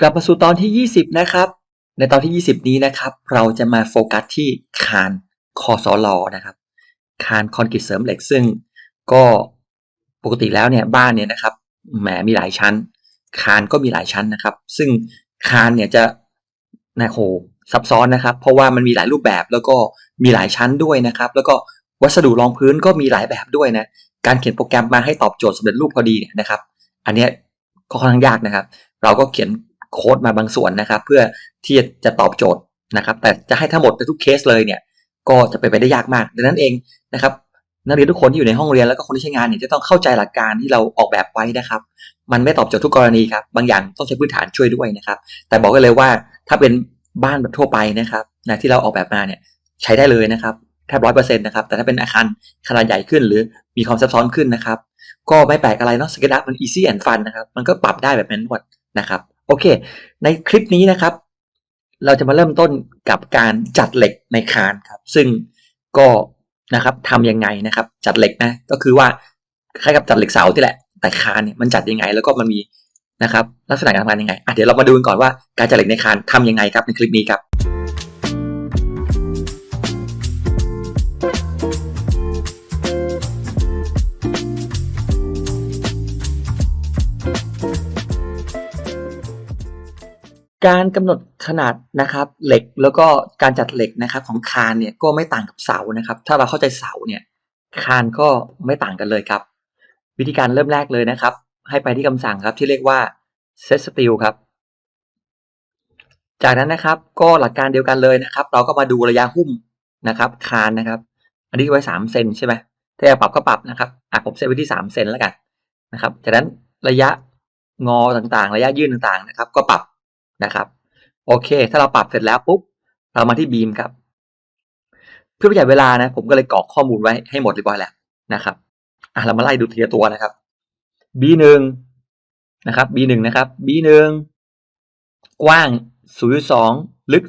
กลับมาสู่ตอนที่ 20 นะครับ ในตอนที่ 20 นี้นะครับ เราจะมาโฟกัสที่คานคอสลอนะครับคานคอนกรีตเสริมเหล็กซึ่งก็ปกติแล้วเนี่ยบ้านเนี่ยนะครับแหมมีหลายชั้น คานก็มีหลายชั้นนะครับ ซึ่งคานเนี่ยจะนะโหซับซ้อนนะครับ เพราะว่ามันมีหลายรูปแบบแล้วก็มีหลายชั้นด้วยนะครับ แล้วก็วัสดุรองพื้นก็มีหลายแบบด้วยนะการเขียนโปรแกรมมาให้ตอบโจทย์สำเร็จรูปพอดีเนี่ยนะครับ อันเนี้ยก็ค่อนข้างยากนะครับ เราก็เขียน โค้ดมาบางส่วนนะครับ เพื่อที่จะตอบโจทย์นะครับ แต่จะให้ทั้งหมดในทุกเคสเลยเนี่ย ก็จะไปนไปได้ยากมาก ดังนั้นเองนะครับ นักเรียนทุกคนที่อยู่ในห้องเรียนแล้วก็คนที่ใช้งานเนี่ยจะต้องเข้าใจหลักการที่เราออกแบบไว้นะครับ มันไม่ตอบโจทย์ทุกกรณีครับบางอย่างต้องใช้พื้นฐานช่วยด้วยนะครับ แต่บอกกันเลยว่าถ้าเป็นบ้านแบบทั่วไปนะครับนะที่เราออกแบบมาเนี่ยใช้ได้เลยนะครับแทบร้อยเปอร์เซ็นต์นะครับ แต่ถ้าเป็นอาคารขนาดใหญ่ขึ้นหรือมีความซับซ้อนขึ้นนะครับ ก็ไม่แปลกอะไรเนาะสเก็ตอัพมัน easy and fun นะครับ มันก็ปรับได้แบบนั้นหมดนะครับ โอเค ในคลิปนี้นะครับ เราจะมาเริ่มต้นกับการจัดเหล็กในคานครับ ซึ่งก็นะครับทำยังไงนะครับ จัดเหล็กนะ ก็คือว่าคล้ายกับจัดเหล็กเสาที่แหละ แต่คานเนี่ยมันจัดยังไง แล้วก็มันมีนะครับ ลักษณะการทำงานยังไงอะเดี๋ยวเรามาดูกันก่อนว่าการจัดเหล็กในคานทำยังไงครับในคลิปนี้ครับ การกำหนดขนาดนะครับเหล็กแล้วก็การจัดเหล็กนะครับของคานเนี่ยก็ไม่ต่างกับเสานะครับ ถ้าเราเข้าใจเสาเนี่ยคานก็ไม่ต่างกันเลยครับ วิธีการเริ่มแรกเลยนะครับ ให้ไปที่คำสั่งครับที่เรียกว่า set steel ครับ จากนั้นนะครับก็หลักการเดียวกันเลยนะครับ เราก็มาดูระยะหุ้มนะครับ คานนะครับ อันนี้ไว้สามเซนใช่ไหมถ้าจะปรับก็ปรับนะครับอะผมเซตไว้ที่สามเซนแล้วกันนะครับ จากนั้นระยะงอต่างๆ ระยะยื่นต่างๆนะครับ ก็ปรับ นะครับโอเค ถ้าเราปรับเสร็จแล้วปุ๊บเรามาที่บีมครับ เพื่อประหยัดเวลานะ ผมก็เลยกรอกข้อมูลไว้ให้หมดเรียบร้อยแล้วนะครับอะเรามาไล่ดูทีละตัวนะครับ B1 นะครับ B1 นะครับ B1 กว้าง 0.2 ลึก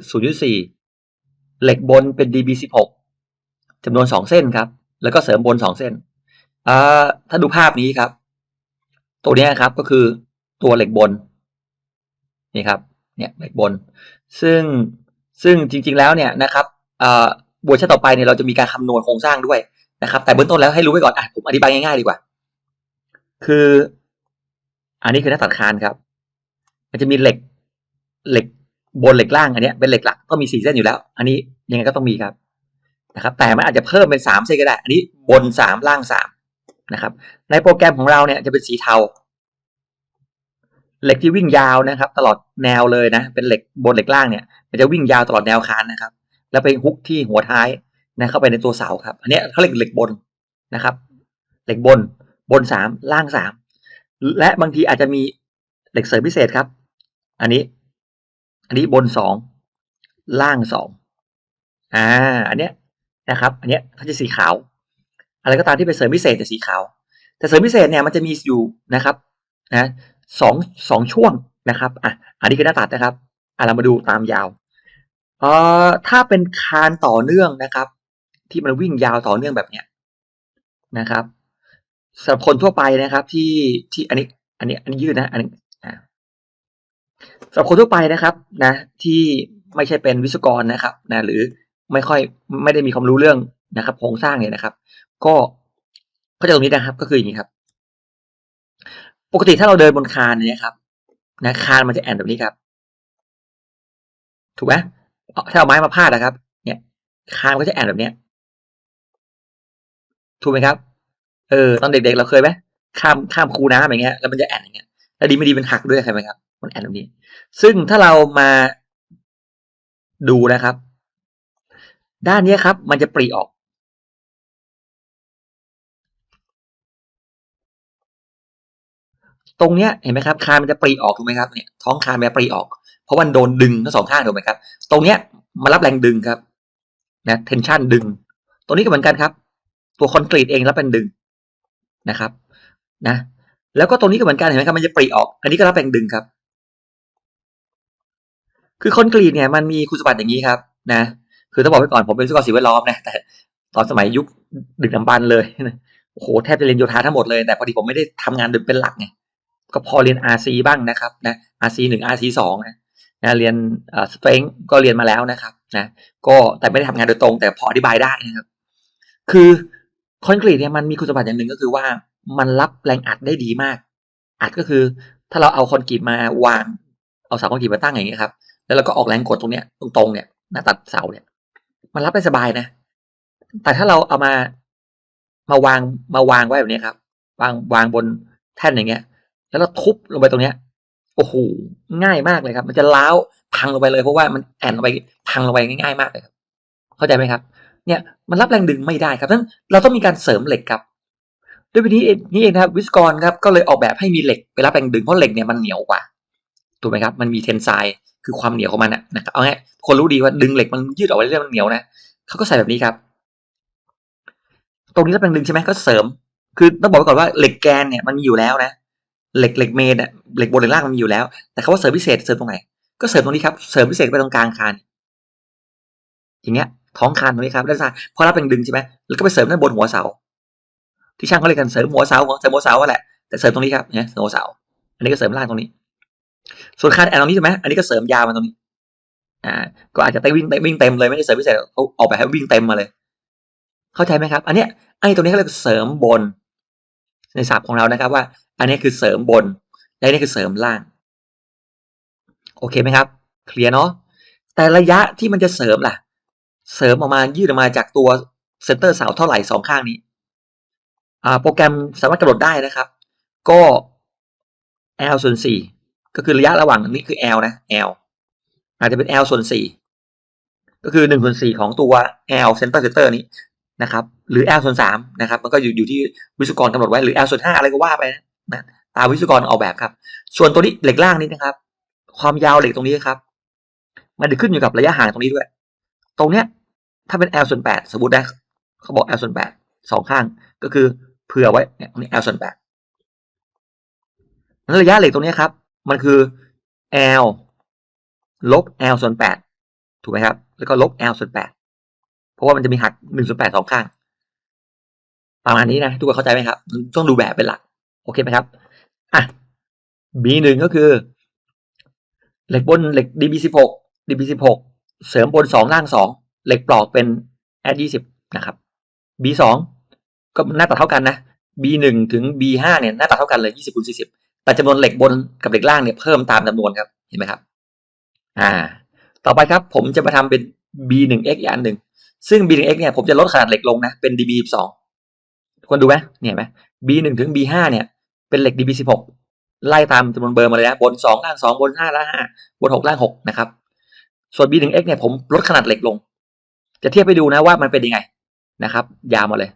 0.4 เหล็กบนเป็น DB16 จำนวน 2 เส้นครับ แล้วก็เสริมบน 2 เส้นถ้าดูภาพนี้ครับ ตัวนี้ครับก็คือตัวเหล็กบน นี่ครับ เนี่ยเหล็กบน ซึ่งซึ่งจริงๆแล้วเนี่ยนะครับอ่าเวอร์ชันต่อไปเนี่ยเราจะมีการคำนวณโครงสร้างด้วยนะครับ แต่เบื้องต้นแล้วให้รู้ไว้ก่อนอะผมอธิบายง่ายๆดีกว่า คือ อันนี้คือหน้าตัดคานครับ มันจะมีเหล็กเหล็กบนเหล็กล่างอันเนี้ยเป็นเหล็กหลักก็มีสี่เส้นอยู่แล้ว อันนี้ยังไงก็ต้องมีครับนะครับ แต่มันอาจจะเพิ่มเป็นสามเส้นก็ได้ อันนี้บนสามล่างสามนะครับ ในโปรแกรมของเราเนี่ยจะเป็นสีเทา เหล็กที่วิ่งยาวนะครับ ตลอดแนวเลยนะ เป็นเหล็กบนเหล็กล่างเนี่ย มันจะวิ่งยาวตลอดแนวคานนะครับ แล้วไปฮุกที่หัวท้ายนะเข้าไปในตัวเสาครับ อันนี้เขาเรียกเหล็กบนนะครับ เหล็กบนบนสามล่างสามและบางทีอาจจะมีเหล็กเสริมพิเศษครับ อันนี้ อันนี้บนสองล่างสองอ่า อันเนี้ยนะครับ อันเนี้ยเขาจะสีขาว อะไรก็ตามที่เป็นเสริมพิเศษจะสีขาว แต่เสริมพิเศษเนี่ยมันจะมีอยู่นะครับ นะ สองสองช่วงนะครับอะอันนี้คือหน้าตัดนะครับอะเรามาดูตามยาวเอ่อถ้าเป็นคานต่อเนื่องนะครับ ที่มันวิ่งยาวต่อเนื่องแบบเนี้ยนะครับสำหรับคนทั่วไปนะครับที่ที่อันนี้อันนี้อันนี้ยืดนะอันนี้อ่าสำหรับคนทั่วไปนะครับนะ ที่ไม่ใช่เป็นวิศวกรนะครับนะหรือไม่ค่อยไม่ได้มีความรู้เรื่องนะครับโครงสร้างเนี่ยนะครับ ก็ก็จะตรงนี้นะครับ ก็คืออย่างนี้ครับ ปกติถ้าเราเดินบนคานเนี่ยครับนะคานมันจะแอนแบบนี้ครับ ถูกไหมถ้าเอาไม้มาพาดนะครับ เนี่ย คานก็จะแอนแบบเนี้ย ถูกไหมครับ เออตอนเด็กๆเราเคยไหมข้ามข้ามคูน้ำอย่างเงี้ยแล้วมันจะแอนอย่างเงี้ยแล้วดีไม่ดีมันหักด้วยใช่ไหมครับ มันแอนแบบนี้ ซึ่งถ้าเรามาดูนะครับ ด้านนี้ครับ มันจะปรีออก ตรงเนี้ยเห็นไหมครับคานมันจะปรีออกถูกไหมครับเนี่ยท้องคานมันจะปรีออก เพราะมันโดนดึงทั้งสองข้างถูกไหมครับ ตรงเนี้ยมันรับแรงดึงครับนะเทนชันดึง ตรงนี้ก็เหมือนกันครับ ตัวคอนกรีตเองรับแรงดึงนะครับ นะ แล้วก็ตรงนี้ก็เหมือนกันเห็นไหมครับมันจะปรีออก อันนี้ก็รับแรงดึงครับ คือคอนกรีตเนี่ยมันมีคุณสมบัติอย่างนี้ครับ นะ คือต้องบอกไว้ก่อนผมเป็นวิศวกรสิ่งแวดล้อมนะแต่ตอนสมัยยุคดึกดำบรรเลยโอ้โหแทบจะเรียนโยธาทั้งหมดเลยแต่พอดีผมไม่ได้ทำงานดึกเป็นหลักไง ก็พอเรียน RC บ้างนะครับนะ RC หนึ่ง RC สองนะนะเรียนเอ่อ strength ก็เรียนมาแล้วนะครับนะก็แต่ไม่ได้ทำงานโดยตรง แต่พออธิบายได้นะครับ คือคอนกรีตเนี่ยมันมีคุณสมบัติอย่างหนึ่งก็คือว่ามันรับแรงอัดได้ดีมาก อัดก็คือถ้าเราเอาคอนกรีตมาวางเอาเสาคอนกรีตมาตั้งอย่างนี้ยครับ แล้วเราก็ออกแรงกดตรงเนี้ยตรงๆเนี่ยหน้าตัดเสาเนี่ย มันรับได้สบายนะ แต่ถ้าเราเอามามาวางมาวางไว้แบบนี้ครับ วางวางบนแท่นอย่างเงี้ย แล้วเราทุบลงไปตรงเนี้ยโอ้โหง่ายมากเลยครับ มันจะล้าวพังลงไปเลยเพราะว่ามันแอนลงไปพังลงไปง่ายๆมากเลยครับ เข้าใจไหมครับ เนี่ยมันรับแรงดึงไม่ได้ครับฉะนั้นเราต้องมีการเสริมเหล็กครับ ด้วยวิธีนี้เองนะครับ วิศกรครับก็เลยออกแบบให้มีเหล็กไปรับแรงดึงเพราะเหล็กเนี่ยมันเหนียวกว่าถูกไหมครับมันมีเทนไซคือความเหนียวของมันนะนะครับเอาง่ายคนรู้ดีว่าดึงเหล็กมันยืดออกไปเรื่อยมันเหนียวนะเขาก็ใส่แบบนี้ครับ ตรงนี้รับแรงดึงใช่ไหมก็เสริม คือต้องบอกไว้ก่อนว่าเหล็กแกนเนี่ยมันมีอยู่แล้วนะ เหล็กเหล็กเมนอะเหล็กบนเหล็กล่างมันมีอยู่แล้ว แต่เขาว่าเสริมพิเศษเสริมตรงไหน ก็เสริมตรงนี้ครับเสริมพิเศษไปตรงกลางคานอย่างเงี้ยท้องคานตรงนี้ครับด้านซ้ายพอรับแรงดึงใช่ไหมแล้วก็ไปเสริมด้านบนหัวเสา ที่ช่างเขาเรียกกันเสริมหัวเสาเสริมหัวเสาแหละแต่เสริมตรงนี้ครับเนี่ยเสริมหัวเสา อันนี้ก็เสริมล่างตรงนี้ ส่วนคานแอนตรงนี้ใช่ไหมอันนี้ก็เสริมยาวมาตรงนี้อ่าก็อาจจะได้วิ่งวิ่งเต็มเลยไม่ได้เสริมพิเศษเขาออกแบบให้วิ่งเต็มมาเลย เข้าใจไหมครับ อันเนี้ยไอ้ตรงนี้เขาเรียกเสริมบน ในศัพท์ของเรานะครับว่า อันนี้คือเสริมบน และนี่คือเสริมล่าง โอเคไหมครับเคลียร์เนาะแต่ระยะที่มันจะเสริมล่ะ เสริมออกมายืดออกมาจากตัวเซนเตอร์เสาเท่าไหร่สองข้างนี้อโปรแกรมสามารถกำหนดได้นะครับ ก็ L ส่วนสี่ก็คือระยะระหว่างนี้คือ L นะ L อาจจะเป็น L ส่วนสี่ก็คือหนึ่งส่วนสี่ของตัว L center center นี้ นะครับหรือ L ส่วนสามนะครับมันก็อยู่อยู่ที่วิศวกรกำหนดไว้หรือ L ส่วนห้าอะไรก็ว่าไปนะตามวิศวกรออกแบบครับ ส่วนตัวนี้เหล็กล่างนี้นะครับ ความยาวเหล็กตรงนี้ครับ มันจะขึ้นอยู่กับระยะห่างตรงนี้ด้วย ตรงเนี้ยถ้าเป็น L ส่วนแปดสมมตินะเขาบอก L ส่วนแปดสองข้างก็คือเผื่อไว้เนี่ยตรงนี้ L ส่วนแปดนั้นระยะเหล็กตรงนี้ครับ มันคือ L ลบ L ส่วนแปดถูกไหมครับ แล้วก็ลบ L ส่วนแปด เพราะว่ามันจะมีหักหนึ่งส่วนแปดสองข้างประมาณนี้นะทุกคนเข้าใจไหมครับ ต้องดูแบบเป็นหลัก โอเคไหมครับอะ B หนึ่งก็คือ เหล็กบนเหล็ก DB สิบหก DB สิบหกเสริมบนสองล่างสองเหล็กปลอกเป็น L ยี่สิบนะครับ B สองก็หน้าตัดเท่ากันนะ B หนึ่งถึง B ห้าเนี่ยหน้าตัดเท่ากันเลยยี่สิบคูณสี่สิบแต่จำนวนเหล็กบนกับเหล็กล่างเนี่ยเพิ่มตามจำนวนครับเห็นไหมครับ อ่า ต่อไปครับผมจะมาทำเป็น B หนึ่ง X อีกอันหนึ่ง ซึ่ง B หนึ่ง X เนี่ยผมจะลดขนาดเหล็กลงนะ เป็น DB สิบสองทุกคนดูไหมเนี่ยเห็นไหม B หนึ่งถึง B ห้าเนี่ยเป็นเหล็ก DB สิบหกไล่ตามจำนวนเบอร์มาเลยนะบนสองล่างสองบนห้าล่างห้าบนหกล่างหกนะครับ ส่วน B หนึ่ง X เนี่ยผมลดขนาดเหล็กลง จะเทียบไปดูนะว่ามันเป็นยังไงนะครับ ยาวมาเลย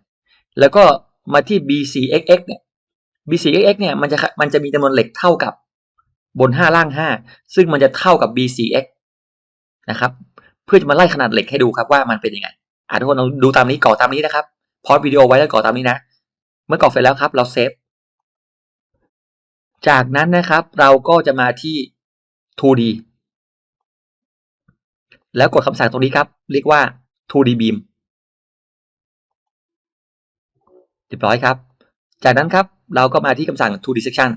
แล้วก็มาที่ B สี่ XX เนี่ย B สี่ XX เนี่ยมันจะมันจะมีจำนวนเหล็กเท่ากับบนห้าล่างห้าซึ่งมันจะเท่ากับ B สี่ X นะครับ เพื่อจะมาไล่ขนาดเหล็กให้ดูครับว่ามันเป็นยังไง อ่าทุกคนลองดูตามนี้ก่อตามนี้นะครับพอดวิดีโอไว้แล้วก่อตามนี้นะ เมื่อก่อเสร็จแล้วครับ เราเซฟจากนั้นนะครับ เราก็จะมาที่ 2D แล้วกดคำสั่งตรงนี้ครับ เรียกว่า 2D beam เรียบร้อยครับ จากนั้นครับ เราก็มาที่คำสั่ง 2D section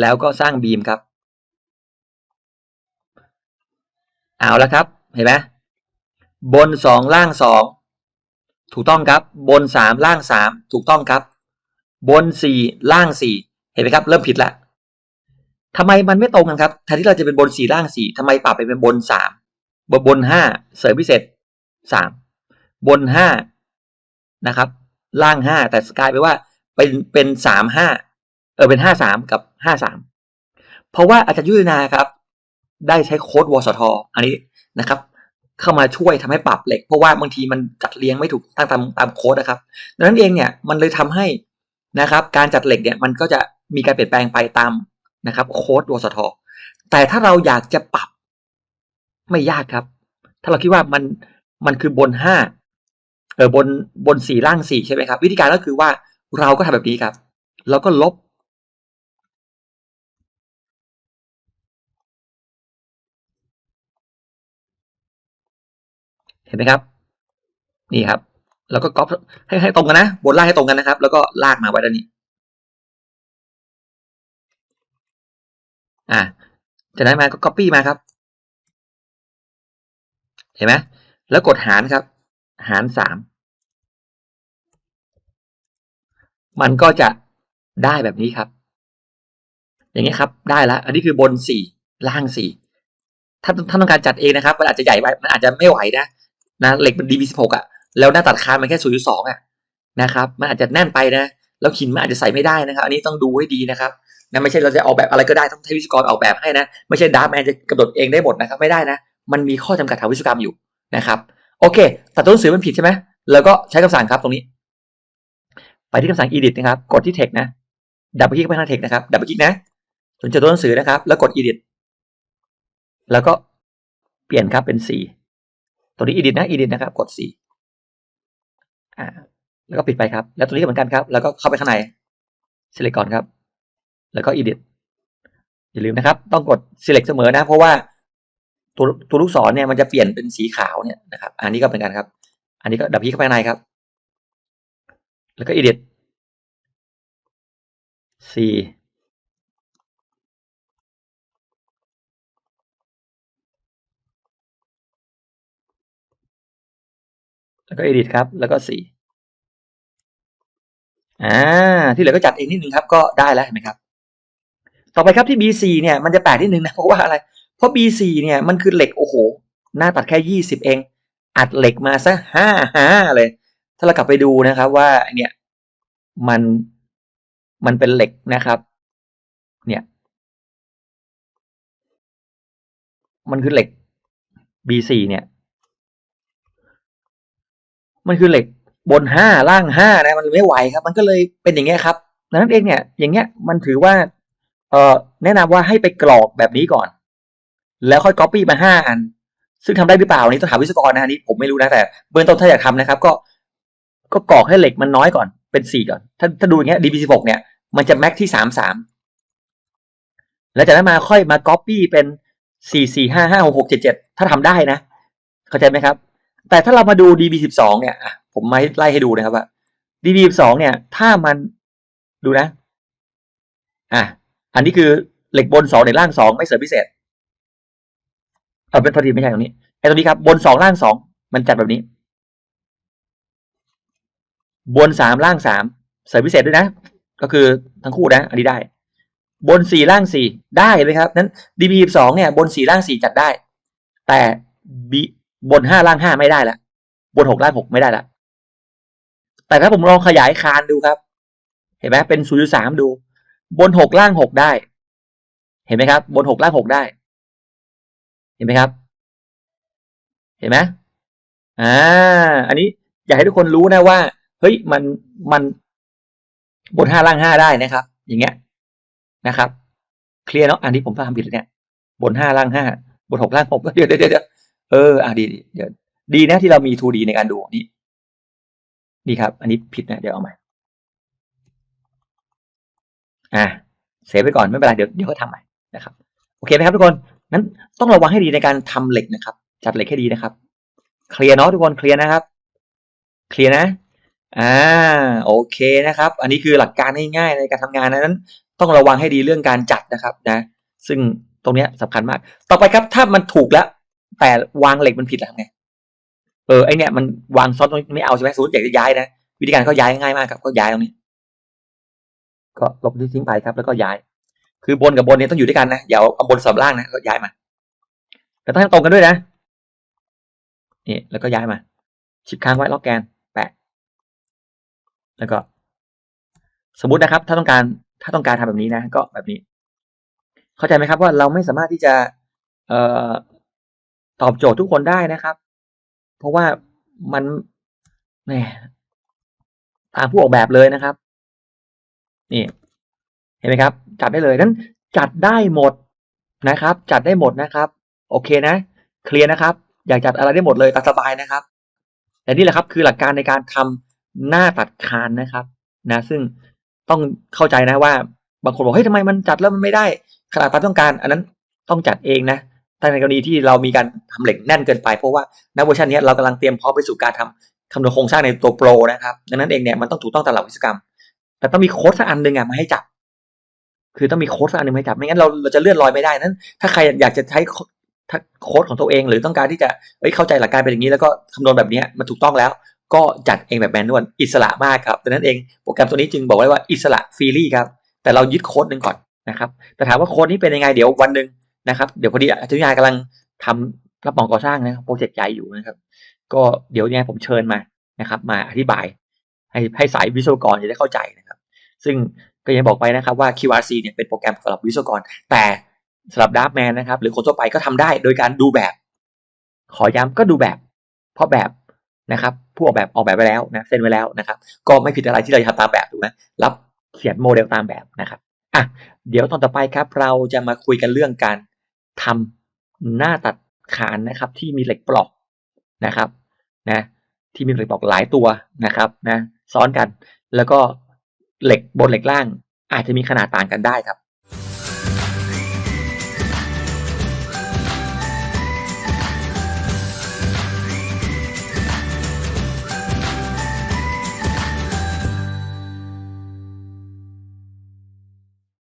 แล้วก็สร้าง beam ครับ เอาแล้วครับ เห็นไหม บนสองล่างสองถูกต้องครับ บนสามล่างสามถูกต้องครับ บนสี่ล่างสี่เห็นไหมครับ เริ่มผิดละทำไมมันไม่ตรงกันครับแทนที่เราจะเป็นบนสี่ล่างสี่ทำไมปรับไปเป็นบนสามบนบนห้าเสริมพิเศษสามบนห้านะครับ ล่างห้าแต่กลายไปว่าเป็นเป็นสามห้าเออเป็นห้าสามกับห้าสามเพราะว่าอาจารย์ยุทธนาครับ ได้ใช้โค้ดวสทอันนี้นะครับ เข้ามาช่วยทำให้ปรับเหล็ก เพราะว่าบางทีมันจัดเรียงไม่ถูกตั้งตามตามโค้ดนะครับดังนั้นเองเนี่ยมันเลยทำให้นะครับ การจัดเหล็กเนี่ยมันก็จะมีการเปลี่ยนแปลงไปตามนะครับโค้ดวสทแต่ถ้าเราอยากจะปรับไม่ยากครับ ถ้าเราคิดว่ามันมันคือบนห้าเออบนบนสี่ล่างสี่ใช่ไหมครับ วิธีการก็คือว่าเราก็ทำแบบนี้ครับ เราก็ลบ เห็นไหมครับ นี่ครับ แล้วก็ก๊อปให้ให้ตรงกันนะบนล่างให้ตรงกันนะครับ แล้วก็ลากมาไว้ด้านนี้ อะจากนั้นมาก็ copy มาครับ เห็นไหมแล้วกดหารครับ หารสามมันก็จะได้แบบนี้ครับ อย่างนี้ครับ ได้แล้ว อันนี้คือบนสี่ล่างสี่ถ้าถ้าต้องการจัดเองนะครับ มันอาจจะใหญ่ไปมันอาจจะไม่ไหวนะ นะเหล็กมัน DB16 อะแล้วหน้าตัดคานมันแค่0.2อะนะครับมันอาจจะแน่นไปนะแล้วขินมันอาจจะใส่ไม่ได้นะครับ อันนี้ต้องดูให้ดีนะครับนะไม่ใช่เราจะออกแบบอะไรก็ได้ต้องให้วิศวกรออกแบบให้นะ ไม่ใช่ดาร์แมนจะกระโดดเองได้หมดนะครับไม่ได้นะ มันมีข้อจำกัดทางวิศวกรรมอยู่นะครับโอเคตัดตัวหนังสือมันผิดใช่ไหมแล้วก็ใช้คำสั่งครับตรงนี้ ไปที่คำสั่ง edit นะครับ กดที่ text นะดับเบิลคลิกไปทาง text นะครับดับเบิลคลิกนะจนเจอตัวหนังสือนะครับ แล้วกด edit แล้วก็เปลี่ยนครับเป็นสี ตัวนี้ edit นะ edit นะครับ กดสีอ่า แล้วก็ปิดไปครับ แล้วตัวนี้ก็เหมือนกันครับ แล้วก็เข้าไปข้างใน select ก่อนครับ แล้วก็ edit อย่าลืมนะครับ ต้องกด select เสมอนะ เพราะว่าตัวตัวลูกศรเนี่ยมันจะเปลี่ยนเป็นสีขาวเนี่ยนะครับ อันนี้ก็เป็นกันครับ อันนี้ก็ดับคลิกเข้าไปข้างในครับ แล้วก็ edit สี่ แล้วก็ edit ครับ แล้วก็สี่อ่าที่เหลือก็จัดเองนิดนึงครับ ก็ได้แล้วเห็นไหมครับ ต่อไปครับที่ B4 เนี่ยมันจะแปลกนิดนึงนะเพราะว่าอะไร เพราะ B4 เนี่ยมันคือเหล็กโอ้โห หน้าตัดแค่ยี่สิบเอง อัดเหล็กมาซะห้าห้าเลย ถ้าเรากลับไปดูนะครับว่าเนี่ยมันมันเป็นเหล็กนะครับ เนี่ย มันคือเหล็ก B4 เนี่ย มันคือเหล็กบนห้าล่างห้านะมันไม่ไหวครับ มันก็เลยเป็นอย่างเงี้ยครับดังนั้นเองเนี่ยอย่างเงี้ยมันถือว่าเอ่อแนะนำว่าให้ไปกรอกแบบนี้ก่อน แล้วค่อย copy มาห้าอัน ซึ่งทำได้หรือเปล่านี้ต้องถามวิศวกรนะอันนี้ผมไม่รู้นะแต่เบื้องต้นถ้าอยากทำนะครับ ก็ก็กรอกให้เหล็กมันน้อยก่อนเป็นสี่ก่อน ถ้าถ้าดูอย่างเงี้ย DB16 เนี่ยมันจะแม็กที่สามสามแล้วจากนั้นมาค่อยมา copy เป็นสี่สี่ห้าห้าหกหกเจ็ดเจ็ดถ้าทำได้นะ เข้าใจไหมครับ แต่ถ้าเรามาดู DB12 เนี่ยผมมาไล่ให้ดูนะครับว่า DB12 เนี่ย ถ้ามันดูนะ อะ อันนี้คือเหล็กบนสองเหล็กล่างสองไม่เสริมพิเศษเอาเป็นพอดีไม่ใช่ตรงนี้ไอ้ตรงนี้ครับ บนสองล่างสองมันจัดแบบนี้ บนสามล่างสามเสริมพิเศษด้วยนะ ก็คือทั้งคู่นะ อันนี้ได้ บนสี่ล่างสี่ได้เลยครับ นั้น DB สองเนี่ย บนสี่ล่างสี่จัดได้ แต่ B บนห้าล่างห้าไม่ได้ละบนหกล่างหกไม่ได้ละแต่ถ้าผมลองขยายคานดูครับ เห็นไหมเป็นศูนย์สามดู บนหกล่างหกได้ เห็นไหมครับ บนหกล่างหกได้ เห็นไหมครับ เห็นไหมอ่าอันนี้อยากให้ทุกคนรู้นะว่าเฮ้ยมันมันบนห้าล่างห้าได้นะครับ อย่างเงี้ยนะครับ เคลียร์เนาะอันนี้ผมทำผิดเลยเนี่ย บนห้าล่างห้าบนหกล่างหกเดี๋ยวเดี๋ยวเดี๋ยว เอออะดีเดี๋ยวดีนะที่เรามี 2D ในการดูนี่นี่ครับ อันนี้ผิดนะเดี๋ยวเอาใหม่อะเซฟไปก่อนไม่เป็นไรเดี๋ยวเดี๋ยวก็ทำใหม่นะครับโอเคไหมครับทุกคนนั้นต้องระวังให้ดีในการทำเหล็กนะครับ จัดเหล็กให้ดีนะครับ เคลียร์เนาะทุกคนเคลียร์นะครับ เคลียร์นะอ่าโอเคนะครับ อันนี้คือหลักการง่ายๆในการทำงานนั้น ต้องระวังให้ดีเรื่องการจัดนะครับนะ ซึ่งตรงเนี้ยสำคัญมาก ต่อไปครับถ้ามันถูกแล้ว แต่วางเหล็กมันผิดแล้วทำไงเออไอเนี้ยมันวางซ้อนตรงนี้ไม่เอาใช่ไหมสมมติอยากจะย้ายนะวิธีการก็ย้ายง่ายมากครับ ก็ย้ายตรงนี้ ก็ลบที่ทิ้งไปครับ แล้วก็ย้าย คือบนกับบนเนี่ยต้องอยู่ด้วยกันนะอย่าเอาบนสอบล่างนะก็ย้ายมาแต่ต้องให้ตรงกันด้วยนะนี่แล้วก็ย้ายมาชิปค้างไว้ล็อกแกนแปะ แล้วก็ สมมุตินะครับ ถ้าต้องการถ้าต้องการทำแบบนี้นะ ก็แบบนี้ เข้าใจไหมครับว่าเราไม่สามารถที่จะ เอ่อ ตอบโจทย์ทุกคนได้นะครับ เพราะว่ามันแหมตามผู้ออกแบบเลยนะครับ นี่ เห็นไหมครับ จัดได้เลยนั้นจัดได้หมดนะครับ จัดได้หมดนะครับ โอเคนะ เคลียร์นะครับ อยากจัดอะไรได้หมดเลยตามสบายนะครับแต่นี่แหละครับคือหลักการในการทำหน้าตัดคานนะครับ นะ ซึ่งต้องเข้าใจนะว่า บางคนบอกเฮ้ยทำไมมันจัดแล้วมันไม่ได้ ขนาดตามต้องการ อันนั้นต้องจัดเองนะ ถ้าในกรณีที่เรามีการทำเหล็กแน่นเกินไป เพราะว่าในเวอร์ชันนี้เรากำลังเตรียมพร้อมไปสู่การทำคำนวณโครงสร้างในตัวโปรนะครับดังนั้นเองเนี่ยมันต้องถูกต้องตามหลักวิศวกรรม แต่ต้องมีโค้ดสักอันหนึ่งอะมาให้จับ คือต้องมีโค้ดสักอันหนึ่งมาจับไม่งั้นเราเราจะเลื่อนลอยไม่ได้นั้น ถ้าใครอยากจะใช้โค้ดถ้าโค้ดของตัวเอง หรือต้องการที่จะเอ้ยเข้าใจหลักการเป็นอย่างนี้ แล้วก็คำนวณแบบนี้มันถูกต้องแล้ว ก็จัดเองแบบแมนนวลอิสระมากครับดังนั้นเองโปรแกรมตัวนี้จึงบอกไว้ว่าอิสระฟรีลี่ครับแต่เรายึดโค้ดหนึ่งก่อนนะครับแต่ถามว่าโค้ดนี้เป็นยังไงเดี๋ยววันหนึ่ง นะครับเดี๋ยวพอดีอาจารย์ยากำลังทำรับเหมาก่อสร้างนะครับโปรเจกต์ใหญ่อยู่นะครับ ก็เดี๋ยวยังไงผมเชิญมานะครับ มาอธิบาย ให้ให้สายวิศวกรจะได้เข้าใจนะครับ ซึ่งก็ยังบอกไปนะครับว่า QRC เนี่ยเป็นโปรแกรมสำหรับวิศวกร แต่สำหรับดับแมนนะครับ หรือคนทั่วไปก็ทำได้โดยการดูแบบ ขอย้ำก็ดูแบบ เพราะแบบนะครับ ผู้ออกแบบออกแบบไปแล้วนะเซ็นไว้แล้วนะครับ ก็ไม่ผิดอะไรที่เราจะทำตามแบบถูกไหมรับเขียนโมเดลตามแบบนะครับอะเดี๋ยวตอนต่อไปครับ เราจะมาคุยกันเรื่องการ ทำหน้าตัดขานนะครับ ที่มีเหล็กปลอกนะครับนะที่มีเหล็กปลอกหลายตัวนะครับนะซ้อนกัน แล้วก็เหล็กบนเหล็กล่างอาจจะมีขนาดต่างกันได้ครับ